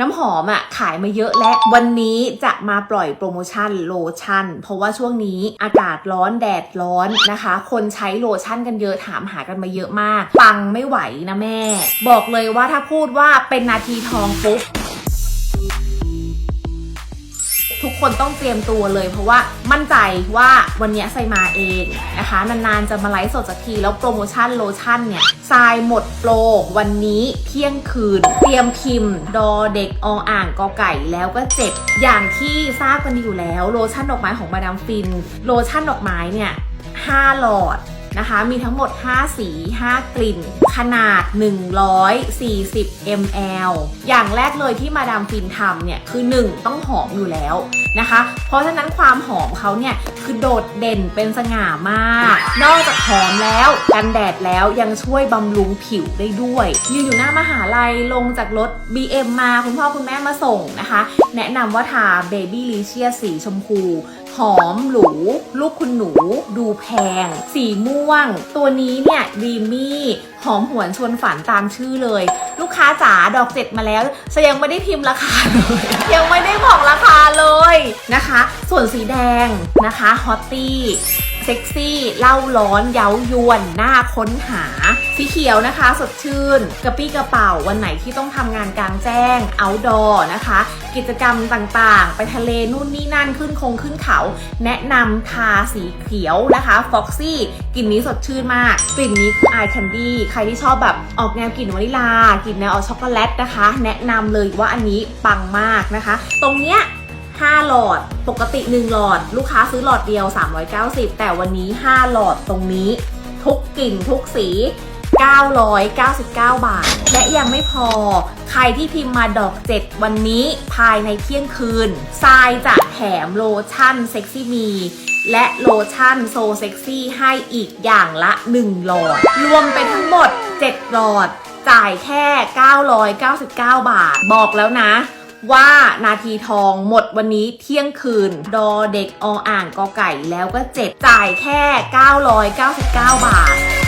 น้ำหอมอะขายมาเยอะและวันนี้จะมาปล่อยโปรโมชั่นโลชั่น เพราะว่าช่วงนี้อากาศร้อนแดดร้อนนะคะ คนใช้โลชั่นกันเยอะถามหากันมาเยอะมาก ปังไม่ไหวนะแม่ บอกเลยว่าถ้าพูดว่าเป็นนาทีทองปุ๊บ ทุกคนต้องเตรียมตัวเลย เพราะว่ามั่นใจว่าวันนี้ไซมาเองนะคะ นานๆจะมาไลฟ์สดสักทีแล้วโปรโมชั่นโลชั่นเนี่ยทรายหมดโปรวันนี้เที่ยงคืน เตรียมพิมพ์ ดอเด็กออ่างกอไก่แล้วก็เจ็บ อย่างที่ทราบกันอยู่แล้ว โลชั่นดอกไม้ของมาดามฟิน โลชั่นดอกไม้เนี่ย5หลอดนะคะ มีทั้งหมด 5 สี 5 กลิ่น ขนาด 140 ml อย่างแรกเลยที่มาดามฟินทำเนี่ย คือ 1 ต้องหอมอยู่แล้วนะคะ เพราะฉะนั้นความหอมเขาเนี่ย คือโดดเด่นเป็นสง่ามาก นอกจากหอมแล้วกันแดดแล้วยังช่วยบำรุงผิวได้ด้วยยืนอยู่หน้ามหาลัยลงจากรถ BM มาคุณพ่อคุณแม่มาส่งนะคะ แนะนำว่าทา Baby l i c i o u s สีชมพูหอมหรู ลูกคุณหนู ดูแพง สีม่วง ตัวนี้เนี่ยดีมี่หอมหวนชวนฝันตามชื่อเลย ลูกค้าจ๋าดอกเจ็ดมาแล้วแต่ยังไม่ได้พิมพ์ราคาเลยยังไม่ได้บอกราคาเลยนะคะ ส่วนสีแดงนะคะฮอตตี้ เซ็กซี่เล่าร้อนเย้ายวนน่าค้นหา สีเขียวนะคะ สดชื่น กระปี้กระเป๋าวันไหนที่ต้องทำงานกลางแจ้ง outdoor นะคะ กิจกรรมต่างๆ ไปทะเลนู่นนี่นั่นขึ้นคงขึ้นเขา แนะนำทาสีเขียวนะคะ Foxy กลิ่นนี้สดชื่นมาก กลิ่นนี้คือ Eye Candy ใครที่ชอบแบบออกแนวกลิ่นวานิลากลิ่นแนวออกช็อกโกแลตนะคะ แนะนำเลยว่าอันนี้ปังมากนะคะ ตรงเนี้ย 5 หลอดปกติ 1 หลอด ลูกค้าซื้อหลอดเดียว 390 แต่วันนี้ 5 หลอดตรงนี้ ทุกกลิ่นทุกสี 999 บาท และยังไม่พอ ใครที่พิมพ์มาดอก 7 วันนี้ภายในเที่ยงคืนทรายจะแถมโลชั่นเซ็กซี่มีและโลชั่นโซเซ็กซี่ให้อีกอย่างละ 1 หลอด รวมเป็นทั้งหมด 7 หลอด จ่ายแค่ 999 บาท บอกแล้วนะ ว่านาทีทองหมดวันนี้เที่ยงคืน ดอเด็กออ่างกอไก่แล้วก็เจ็ดจ่ายแค่ 999 บาท